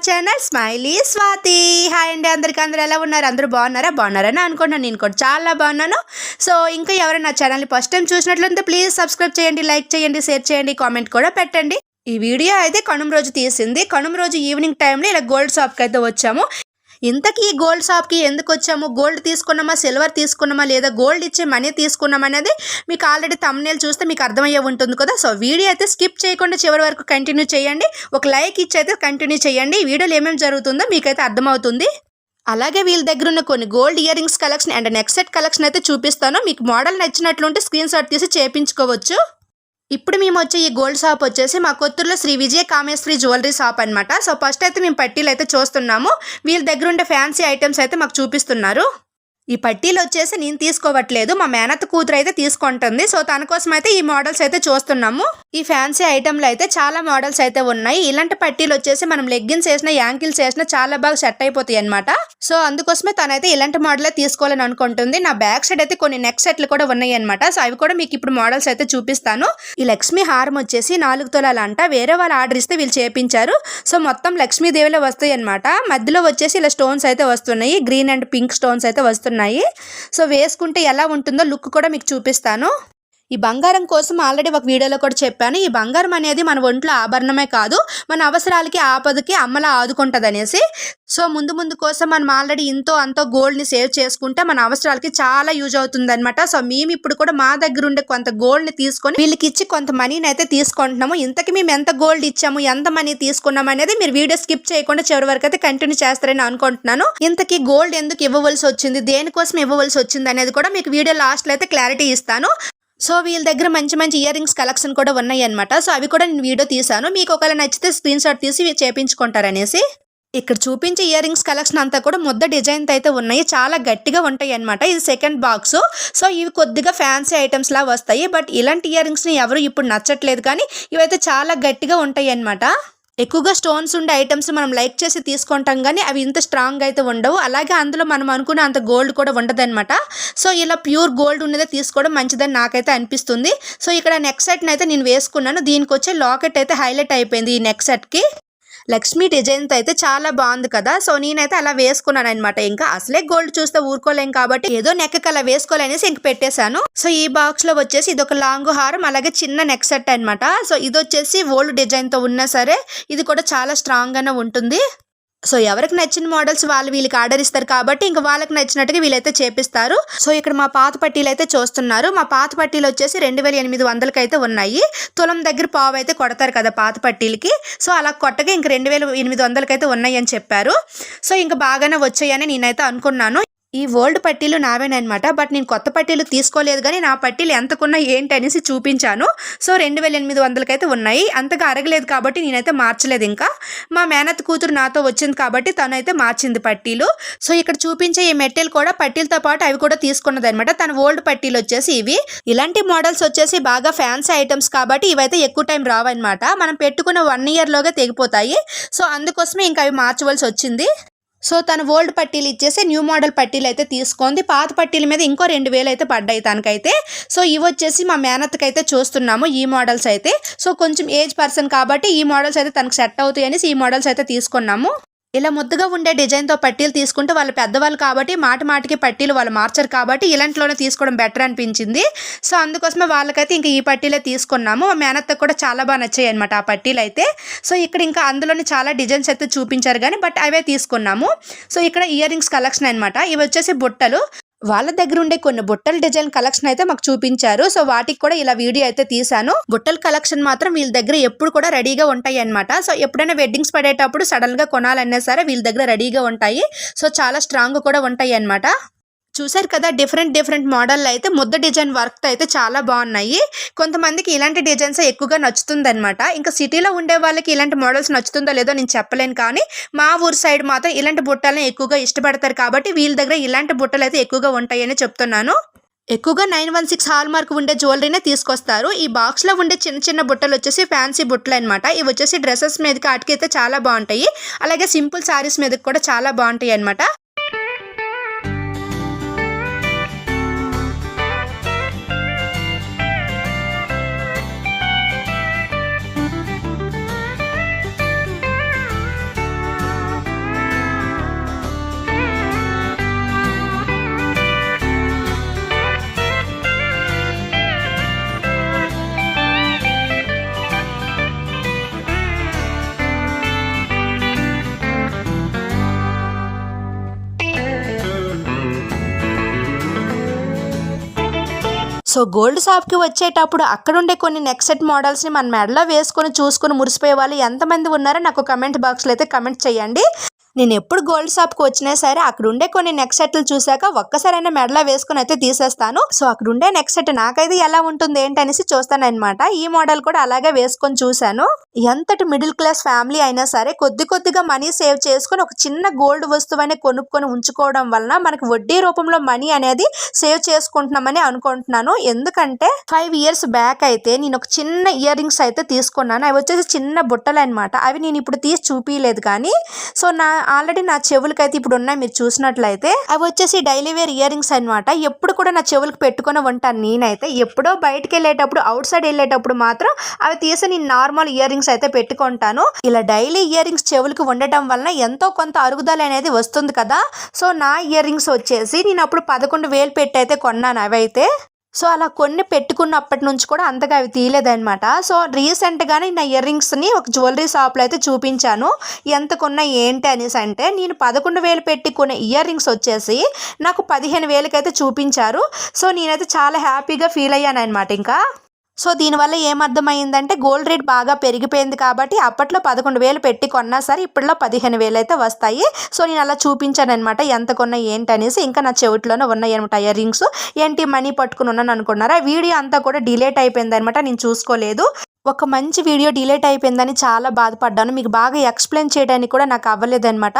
Our channel smiley Swathi. Hi అండి అందరికీ అందరూ ఎలా ఉన్నారు? అందరూ బాగున్నారా? బాగున్నారని అనుకున్నాను నేను కూడా చాలా బాగున్నాను. సో ఇంకా ఎవరైనా నా ఛానల్ని ఫస్ట్ టైం చూసినట్లయితే ప్లీజ్ సబ్స్క్రైబ్ చేయండి లైక్ చేయండి షేర్ చేయండి కామెంట్ కూడా పెట్టండి. ఈ వీడియో అయితే కనుమ రోజు తీసింది. కనుమ రోజు ఈవినింగ్ టైంలో ఇలా గోల్డ్ షాప్కి అయితే వచ్చాము. ఇంతకీ ఈ గోల్డ్ షాప్కి ఎందుకు వచ్చాము గోల్డ్ తీసుకున్నామా? సిల్వర్ తీసుకున్నామా? లేదా గోల్డ్ ఇచ్చే మనీ తీసుకున్నామా అనేది మీకు ఆల్రెడీ తమ్నేల్ చూస్తే మీకు అర్థమయ్యే ఉంటుంది కదా. సో వీడియో అయితే స్కిప్ చేయకుండా చివరి వరకు కంటిన్యూ చేయండి. ఒక లైక్ ఇచ్చి అయితే కంటిన్యూ చేయండి. ఈ వీడియోలో ఏమేమి జరుగుతుందో మీకైతే అర్థమవుతుంది. అలాగే వీళ్ళ దగ్గర ఉన్న కొన్ని gold ear rings collection and next set collection అయితే చూపిస్తాను. మీకు మోడల్ నచ్చినట్లుంటే స్క్రీన్ షాట్ తీసి చేపించుకోవచ్చు. ఇప్పుడు మేము వచ్చే ఈ గోల్డ్ షాప్ వచ్చేసి మా కొత్తూరులో శ్రీ విజయ కామేశ్వరి జ్యువెలరీ షాప్ అనమాట సో ఫస్ట్ అయితే మేము పట్టీలు అయితే చూస్తున్నాము. వీళ్ళ దగ్గర ఉండే ఫ్యాన్సీ ఐటమ్స్ అయితే మాకు చూపిస్తున్నారు. ఈ పట్టీలు వచ్చేసి నేను తీసుకోవట్లేదు. మా మేనత్ కూతురు అయితే తీసుకుంటుంది. సో తన కోసం అయితే ఈ మోడల్స్ అయితే చూస్తున్నాము. ఈ ఫ్యాన్సీ ఐటెంలు అయితే చాలా మోడల్స్ అయితే ఉన్నాయి. ఇలాంటి పట్టీలు వచ్చేసి మనం లెగ్గిన్స్ వేసిన యాంకిల్స్ వేసిన చాలా బాగా సెట్ అయిపోతాయి అనమాట సో అందుకోసమే తనైతే ఇలాంటి మోడలే తీసుకోవాలని అనుకుంటుంది. నా బ్యాక్ సైడ్ అయితే కొన్ని నెక్ సెట్లు కూడా ఉన్నాయి అనమాట సో అవి కూడా మీకు ఇప్పుడు మోడల్స్ అయితే చూపిస్తాను. ఈ లక్ష్మీ హారం వచ్చేసి నాలుగు తులాలు అంట వేరే వాళ్ళు ఆర్డర్ ఇస్తే వీళ్ళు చేపించారు. సో మొత్తం లక్ష్మీదేవిలో వస్తాయి అనమాట మధ్యలో వచ్చేసి ఇలా స్టోన్స్ అయితే వస్తున్నాయి. గ్రీన్ అండ్ పింక్ స్టోన్స్ అయితే వస్తున్నాయి. సో వేసుకుంటే ఎలా ఉంటుందో లుక్ కూడా మీకు చూపిస్తాను. ఈ బంగారం కోసం ఆల్రెడీ ఒక వీడియోలో కూడా చెప్పాను. ఈ బంగారం అనేది మన ఒంట్లో ఆభరణమే కాదు మన అవసరాలకి ఆపదకి అమ్మలా ఆదుకుంటుంది అనేసి సో ముందు ముందు కోసం మనం ఆల్రెడీ ఇంతో అంతో గోల్డ్ని సేవ్ చేసుకుంటే మన అవసరాలకి చాలా యూజ్ అవుతుంది అనమాట సో మేము ఇప్పుడు కూడా మా దగ్గర ఉండే కొంత గోల్డ్ని తీసుకొని వీళ్ళకి ఇచ్చి కొంత మనీని అయితే తీసుకుంటున్నాము. ఇంతకి మేము ఎంత గోల్డ్ ఇచ్చాము ఎంత మనీ తీసుకున్నాం అనేది మీరు వీడియో స్కిప్ చేయకుండా చివరి వరకు అయితే కంటిన్యూ చేస్తారని అనుకుంటున్నాను. ఇంతకీ గోల్డ్ ఎందుకు ఇవ్వవలసి వచ్చింది దేనికోసం ఇవ్వవలసి వచ్చింది అనేది కూడా మీకు వీడియో లాస్ట్లో అయితే క్లారిటీ ఇస్తాను. సో వీళ్ళ దగ్గర మంచి మంచి ఇయర్ రింగ్స్ కలెక్షన్ కూడా ఉన్నాయి అనమాట సో అవి కూడా నేను వీడియో తీశాను. మీకు ఒకవేళ నచ్చితే స్క్రీన్ షాట్ తీసి ఇవి చేపించుకుంటారనేసి. ఇక్కడ చూపించే ఇయర్ రింగ్స్ కలెక్షన్ అంతా కూడా ముద్ద డిజైన్ అయితే ఉన్నాయి. చాలా గట్టిగా ఉంటాయి అనమాట ఇది సెకండ్ బాక్స్ సో ఇవి కొద్దిగా ఫ్యాన్సీ ఐటమ్స్ లా వస్తాయి. బట్ ఇలాంటి ఇయర్ రింగ్స్ని ఎవరు ఇప్పుడు నచ్చట్లేదు కానీ ఇవైతే చాలా గట్టిగా ఉంటాయి అనమాట ఎక్కువగా స్టోన్స్ ఉండే ఐటమ్స్ మనం లైక్ చేసి తీసుకుంటాం కానీ అవి ఇంత స్ట్రాంగ్ అయితే ఉండవు. అలాగే అందులో మనం అనుకునే అంత గోల్డ్ కూడా ఉండదన్నమాట. సో ఇలా ప్యూర్ గోల్డ్ ఉన్నదే తీసుకోవడం మంచిదని నాకైతే అనిపిస్తుంది. సో ఇక్కడ నెక్ సెట్ని అయితే నేను వేసుకున్నాను. దీనికి వచ్చే లాకెట్ అయితే హైలైట్ అయిపోయింది ఈ నెక్ సెట్కి లక్ష్మీ డిజైన్తో అయితే చాలా బాగుంది కదా. సో నేనైతే అలా వేసుకున్నాను అనమాట ఇంకా అసలే గోల్డ్ చూస్తే ఊరుకోలేం కాబట్టి ఏదో నెక్కకి అలా వేసుకోవాలనేసి ఇంక పెట్టేశాను. సో ఈ బాక్స్లో వచ్చేసి ఇది ఒక లాంగ్ హారం అలాగే చిన్న నెక్ సెట్ అనమాట సో ఇది వచ్చేసి ఓల్డ్ డిజైన్తో ఉన్నా సరే ఇది కూడా చాలా స్ట్రాంగ్ గానే ఉంటుంది. సో ఎవరికి నచ్చిన మోడల్స్ వాళ్ళు వీళ్ళకి ఆర్డర్ ఇస్తారు కాబట్టి ఇంకా వాళ్ళకి నచ్చినట్టుగా వీళ్ళైతే చేపిస్తారు. సో ఇక్కడ మా పాత పట్టీలు అయితే చూస్తున్నారు. మా పాత పట్టీలు వచ్చేసి రెండు వేల ఎనిమిది వందలకి అయితే ఉన్నాయి. తులం దగ్గర పావు అయితే కొడతారు కదా పాత పట్టీలకి. సో అలా కొట్టగా ఇంక రెండు వేల ఎనిమిది వందలకి అయితే ఉన్నాయి అని చెప్పారు. సో ఇంకా బాగానే వచ్చాయని నేనైతే అనుకున్నాను. ఈ ఓల్డ్ పట్టీలు నావేనమాట బట్ నేను కొత్త పట్టీలు తీసుకోలేదు కానీ నా పట్టీలు ఎంతకున్నా ఏంటి అనేసి చూపించాను. సో రెండు వేల ఎనిమిది వందలకైతే ఉన్నాయి. అంతగా అరగలేదు కాబట్టి నేనైతే మార్చలేదు ఇంకా. మా మేనత్ కూతురు నాతో వచ్చింది కాబట్టి తనైతే మార్చింది పట్టీలు. సో ఇక్కడ చూపించే ఈ మెటీరియల్ కూడా పట్టీలతో పాటు అవి కూడా తీసుకున్నది అనమాట తన ఓల్డ్ పట్టీలు వచ్చేసి ఇవి. ఇలాంటి మోడల్స్ వచ్చేసి బాగా ఫ్యాన్సీ ఐటమ్స్ కాబట్టి ఇవైతే ఎక్కువ టైం రావన్నమాట. మనం పెట్టుకున్న వన్ ఇయర్లోగా తెగిపోతాయి. సో అందుకోసమే ఇంకా అవి మార్చవలసి వచ్చింది. సో తను ఓల్డ్ పట్టీలు ఇచ్చేసి న్యూ మోడల్ పట్టీలు అయితే తీసుకుంది. పాత పట్టీల మీద ఇంకో రెండు వేలు అయితే పడ్డాయి తనకైతే. సో ఇవి వచ్చేసి మా మేనత్కి అయితే చూస్తున్నాము ఈ మోడల్స్ అయితే. సో కొంచెం ఏజ్ పర్సన్ కాబట్టి ఈ మోడల్స్ అయితే తనకు సెట్ అవుతాయి అనేసి ఈ మోడల్స్ అయితే తీసుకున్నాము. ఇలా ముద్దుగా ఉండే డిజైన్తో పట్టీలు తీసుకుంటే వాళ్ళు పెద్దవాళ్ళు కాబట్టి మాటి మాటికి పట్టీలు వాళ్ళు మార్చరు కాబట్టి ఇలాంటిలోనే తీసుకోవడం బెటర్ అనిపించింది. సో అందుకోసమే వాళ్ళకైతే ఇంకా ఈ పట్టీలే తీసుకున్నాము. మా మేనత్తకు కూడా చాలా బాగా నచ్చాయి అనమాట ఆ పట్టీలు అయితే సో ఇక్కడ ఇంకా అందులోని చాలా డిజైన్స్ అయితే చూపించారు కానీ బట్ అవే తీసుకున్నాము. సో ఇక్కడ ఇయర్ రింగ్స్ కలెక్షన్ అనమాట ఇవి వచ్చేసి బుట్టలు. వాళ్ళ దగ్గర ఉండే కొన్ని బుట్టల డిజైన్ కలెక్షన్ అయితే మాకు చూపించారు. సో వాటికి కూడా ఇలా వీడియో అయితే తీసాను బుట్టల కలెక్షన్ మాత్రం వీళ్ళ దగ్గర ఎప్పుడు కూడా రెడీగా ఉంటాయి అనమాట సో ఎప్పుడైనా వెడ్డింగ్స్ పడేటప్పుడు సడన్గా కొనాలన్నా సరే వీళ్ళ దగ్గర రెడీగా ఉంటాయి. సో చాలా స్ట్రాంగ్ కూడా ఉంటాయి అనమాట చూసారు కదా డిఫరెంట్ డిఫరెంట్ మోడల్ అయితే ముద్ద డిజైన్ వర్క్ అయితే చాలా బాగున్నాయి. కొంతమందికి ఇలాంటి డిజైన్స్ ఎక్కువగా నచ్చుతుందనమాట ఇంకా సిటీలో ఉండే వాళ్ళకి ఇలాంటి మోడల్స్ నచ్చుతుందో లేదో నేను చెప్పలేను కానీ మా ఊరు సైడ్ మాత్రం ఇలాంటి బుట్టలను ఎక్కువగా ఇష్టపడతారు కాబట్టి వీళ్ళ దగ్గర ఇలాంటి బుట్టలు అయితే ఎక్కువగా ఉంటాయని చెప్తున్నాను. ఎక్కువగా nine one six hallmark ఉండే జ్యువెలరీనే తీసుకొస్తారు. ఈ బాక్స్లో ఉండే చిన్న చిన్న బుట్టలు వచ్చేసి ఫ్యాన్సీ బుట్టలు అనమాట ఇవి వచ్చేసి డ్రెస్సెస్ మీదకి అటుకైతే అయితే చాలా బాగుంటాయి. అలాగే సింపుల్ సారీస్ మీదకి కూడా చాలా బాగుంటాయి అనమాట సో గోల్డ్ షాప్కి వచ్చేటప్పుడు అక్కడుండే కొన్ని నెక్ సెట్ మోడల్స్ని మన మెడలో వేసుకొని చూసుకొని మురిసిపోయే వాళ్ళు ఎంతమంది ఉన్నారో నాకు కమెంట్ బాక్స్లో అయితే కమెంట్ చేయండి. నేను ఎప్పుడు గోల్డ్ షాప్కి వచ్చినా సరే అక్కడ ఉండే కొన్ని నెక్ సెట్లు చూసాక ఒక్కసారైనా మెడలో వేసుకొని అయితే తీసేస్తాను. సో అక్కడ ఉండే నెక్ సెట్ నాకైతే ఎలా ఉంటుంది ఏంటనేసి చూస్తాను ఈ మోడల్ కూడా అలాగే వేసుకొని చూశాను. ఎంతటి మిడిల్ క్లాస్ ఫ్యామిలీ అయినా సరే కొద్ది కొద్దిగా మనీ సేవ్ చేసుకొని ఒక చిన్న గోల్డ్ వస్తువుని కొనుక్కొని ఉంచుకోవడం వలన మనకి వడ్డీ రూపంలో మనీ అనేది సేవ్ చేసుకుంటున్నామని అనుకుంటున్నాను. ఎందుకంటే ఫైవ్ ఇయర్స్ బ్యాక్ అయితే నేను ఒక చిన్న ఇయర్ రింగ్స్ అయితే తీసుకున్నాను. అవి వచ్చేసి చిన్న బుట్టలు అనమాట అవి నేను ఇప్పుడు తీసి చూపించలేదు కానీ సో నా ఆల్రెడీ నా చెవులకైతే అయితే ఇప్పుడు ఉన్నాయి మీరు చూసినట్లయితే. అవి వచ్చేసి డైలీ వేర్ ఇయర్ రింగ్స్ అనమాట ఎప్పుడు కూడా నా చెవులకు పెట్టుకుని ఉంటాను నేనైతే. ఎప్పుడో బయటకు వెళ్ళేటప్పుడు అవుట్ సైడ్ వెళ్ళేటప్పుడు మాత్రం అవి తీసి నేను నార్మల్ ఇయర్ రింగ్స్ అయితే పెట్టుకుంటాను. ఇలా డైలీ ఇయర్ రింగ్స్ చెవులకు ఉండటం వలన ఎంతో కొంత అరుగుదల అనేది వస్తుంది కదా. సో నా ఇయర్ రింగ్స్ వచ్చేసి నేను అప్పుడు పదకొండు వేలు పెట్టి అయితే కొన్నాను అవి అయితే. సో అలా కొన్ని పెట్టుకున్నప్పటి నుంచి కూడా అంతగా అవి తీయలేదన్నమాట. సో రీసెంట్గానే నా ఇయర్ రింగ్స్ని ఒక జ్యువెలరీ షాప్లో అయితే చూపించాను. ఎంత కొన్నా ఏంటి అనేసి అంటే నేను పదకొండు వేలు పెట్టి కొన్ని ఇయర్ రింగ్స్ వచ్చేసి నాకు పదిహేను వేలకైతే చూపించారు. సో నేనైతే చాలా హ్యాపీగా ఫీల్ అయ్యాను అనమాట ఇంకా. సో దీనివల్ల ఏమర్థమైందంటే గోల్డ్ రేట్ బాగా పెరిగిపోయింది కాబట్టి అప్పట్లో పదకొండు వేలు పెట్టి కొన్నా సరే ఇప్పట్లో పదిహేను వేలు అయితే వస్తాయి. సో నేను అలా చూపించాను అనమాట ఎంత కొన్నా ఏంటి అనేసి ఇంకా నా చెవిట్లోనే ఉన్నాయి అనమాట ఇయర్ రింగ్స్. ఏంటి మనీ పట్టుకుని ఉన్నాను అనుకున్నారా? వీడియో అంతా కూడా డిలేట్ అయిపోయింది అనమాట నేను చూసుకోలేదు. ఒక మంచి వీడియో డిలేట్ అయిపోయిందని చాలా బాధపడ్డాను. మీకు బాగా ఎక్స్ప్లెయిన్ చేయడానికి కూడా నాకు అవ్వలేదన్నమాట.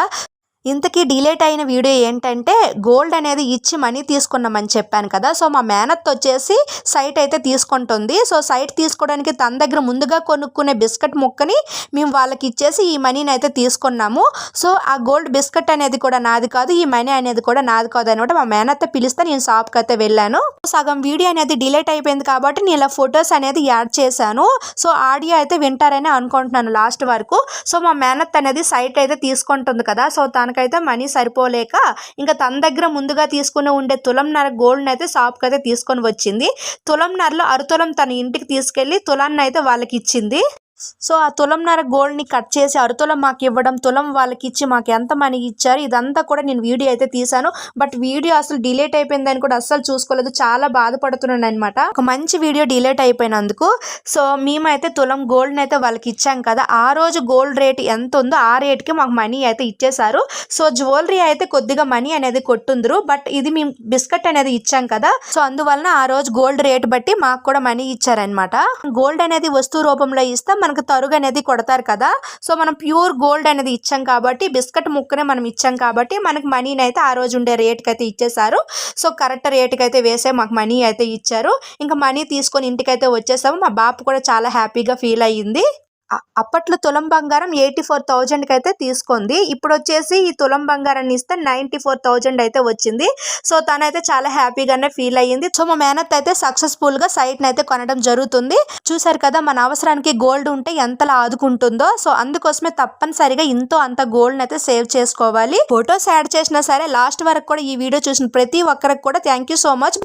ఇంతకీ డిలేట్ అయిన వీడియో ఏంటంటే గోల్డ్ అనేది ఇచ్చి మనీ తీసుకున్నామని చెప్పాను కదా సో మా మేనత్ వచ్చేసి సైట్ అయితే తీసుకుంటుంది. సో సైట్ తీసుకోవడానికి తన దగ్గర ముందుగా కొనుక్కునే బిస్కెట్ ముక్కని మేము వాళ్ళకి ఇచ్చేసి ఈ మనీని అయితే తీసుకున్నాము. సో ఆ గోల్డ్ బిస్కెట్ అనేది కూడా నాది కాదు ఈ మనీ అనేది కూడా నాది కాదు అనమాట మా మేనత్త పిలిస్తే నేను షాప్కి అయితే వెళ్ళాను. సగం వీడియో అనేది డిలేట్ అయిపోయింది కాబట్టి నేను ఇలా ఫొటోస్ అనేది యాడ్ చేశాను. సో ఆడియో అయితే వింటారని అనుకుంటున్నాను లాస్ట్ వరకు. సో మా మేనత్ అనేది సైట్ అయితే తీసుకుంటుంది కదా సో తనకైతే మనీ సరిపోలేక ఇంకా తన దగ్గర ముందుగా తీసుకుని ఉండే తులంన్నర గోల్డ్ని అయితే షాప్కి అయితే తీసుకొని వచ్చింది. తులంన్నరలో అరుతులం తన ఇంటికి తీసుకెళ్ళి తులాన్ని అయితే వాళ్ళకి ఇచ్చింది. సో ఆ తులంన్నర గోల్డ్ని కట్ చేసి అరతులం మాకు ఇవ్వడం తులం వాళ్ళకి ఇచ్చి మాకు ఎంత మనీ ఇచ్చారు ఇదంతా కూడా నేను వీడియో అయితే తీశాను. బట్ వీడియో అసలు డిలేట్ అయిపోయిందని కూడా అస్సలు చూసుకోలేదు. చాలా బాధపడుతున్నాను అనమాట ఒక మంచి వీడియో డిలేట్ అయిపోయినందుకు సో మేమైతే తులం గోల్డ్ని అయితే వాళ్ళకి ఇచ్చాం కదా. ఆ రోజు గోల్డ్ రేట్ ఎంత ఉందో ఆ రేట్కి మాకు మనీ అయితే ఇచ్చేశారు. సో జ్యువెలరీ అయితే కొద్దిగా మనీ అనేది కొట్టుందరు బట్ ఇది మేము బిస్కెట్ అనేది ఇచ్చాం కదా. సో అందువలన ఆ రోజు గోల్డ్ రేట్ బట్టి మాకు కూడా మనీ ఇచ్చారనమాట గోల్డ్ అనేది వస్తువు రూపంలో ఇస్తే మనకు తరుగు అనేది కొడతారు కదా. సో మనం ప్యూర్ గోల్డ్ అనేది ఇచ్చాం కాబట్టి బిస్కెట్ ముక్కనే మనం ఇచ్చాం కాబట్టి మనకి మనీని అయితే ఆ రోజు ఉండే రేట్కి అయితే ఇచ్చేసారు సో కరెక్ట్ రేట్కి అయితే వేసే మాకు మనీ అయితే ఇచ్చారు. ఇంకా మనీ తీసుకొని ఇంటికైతే వచ్చేసాము. మా బాపు కూడా చాలా హ్యాపీగా ఫీల్ అయ్యింది. అప్పట్లో తులం బంగారం ఎయిటీ ఫోర్ థౌజండ్కి అయితే తీసుకుంది. ఇప్పుడు వచ్చేసి ఈ తులం బంగారాన్ని ఇస్తే నైంటీ ఫోర్ థౌజండ్ అయితే వచ్చింది. సో తనైతే చాలా హ్యాపీగానే ఫీల్ అయ్యింది. సో మా మేనత్ అయితే సక్సెస్ఫుల్గా సైట్ని అయితే కొనడం జరుగుతుంది. చూసారు కదా మన అవసరానికి గోల్డ్ ఉంటే ఎంతలా ఆదుకుంటుందో. సో అందుకోసమే తప్పనిసరిగా ఇంతో అంత గోల్డ్ని అయితే సేవ్ చేసుకోవాలి. ఫొటోస్ యాడ్ చేసినా సరే లాస్ట్ వరకు కూడా ఈ వీడియో చూసిన ప్రతి ఒక్కరికి కూడా థ్యాంక్ యూ సో మచ్.